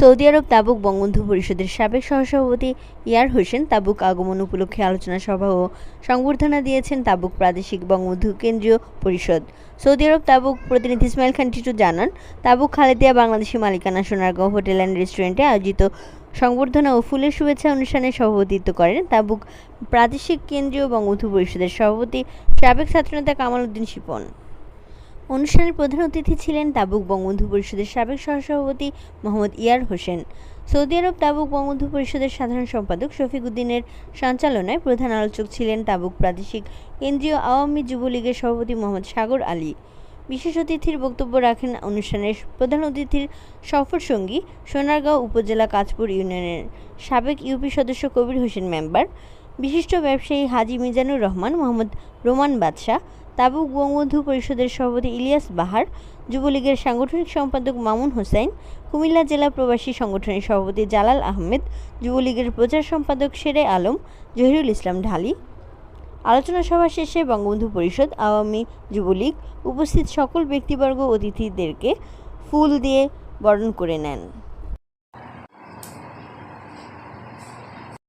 Saudi আরব Tabuk Bangabandhu পরিষদের সাবেক সহসভাপতি ইয়ার হোসেন তাবুক আগমন উপলক্ষে আলোচনা সভা ও সংবর্ধনা দিয়েছেন তাবুক প্রাদেশিক বঙ্গবন্ধু কেন্দ্রীয় পরিষদ। সৌদি আরব তাবুক প্রতিনিধি ইসমাইল খান টিটু জানান, তাবুক খালেদিয়া বাংলাদেশি মালিকানা সোনারগাঁও হোটেল অ্যান্ড রেস্টুরেন্টে আয়োজিত সংবর্ধনা ও ফুলের শুভেচ্ছা অনুষ্ঠানে সভাপতিত্ব করেন তাবুক প্রাদেশিক কেন্দ্রীয় বঙ্গবন্ধু পরিষদের সভাপতি সাবেক ছাত্রনেতা কামাল উদ্দিন শিপন। অনুষ্ঠানের প্রধান অতিথি ছিলেন তাবুক বঙ্গবন্ধু পরিষদের সাবেক সহসভাপতি মোহাম্মদ ইয়ার হোসেন। সৌদি আরব তাবুক বঙ্গবন্ধু পরিষদের সাধারণ সম্পাদক শফিক উদ্দিনের সঞ্চালনায় প্রধান আলোচক ছিলেন তাবুক প্রাদেশিক কেন্দ্রীয় আওয়ামী যুবলীগের সভাপতি মোহাম্মদ সাগর আলী। বিশেষ অতিথির বক্তব্য রাখেন অনুষ্ঠানের প্রধান অতিথির সফর সঙ্গী সোনারগাঁও উপজেলা কাঁচপুর ইউনিয়নের সাবেক ইউপি সদস্য কবির হোসেন মেম্বার। বিশিষ্ট ব্যবসায়ী হাজি মিজানুর রহমান, মোহাম্মদ রোমান বাদশাহ, তাবুক বঙ্গবন্ধু পরিষদের সভাপতি ইলিয়াস বাহার, যুবলীগের সাংগঠনিক সম্পাদক মামুন হোসেন, কুমিল্লা জেলা প্রবাসী সংগঠনের সভাপতি জালাল আহমেদ, যুবলীগের প্রচার সম্পাদক শেরে আলম, জহিরুল ইসলাম ঢালি। আলোচনা সভা শেষে বঙ্গবন্ধু পরিষদ, আওয়ামী যুবলীগ উপস্থিত সকল ব্যক্তিবর্গ অতিথিদেরকে ফুল দিয়ে বরণ করে নেন।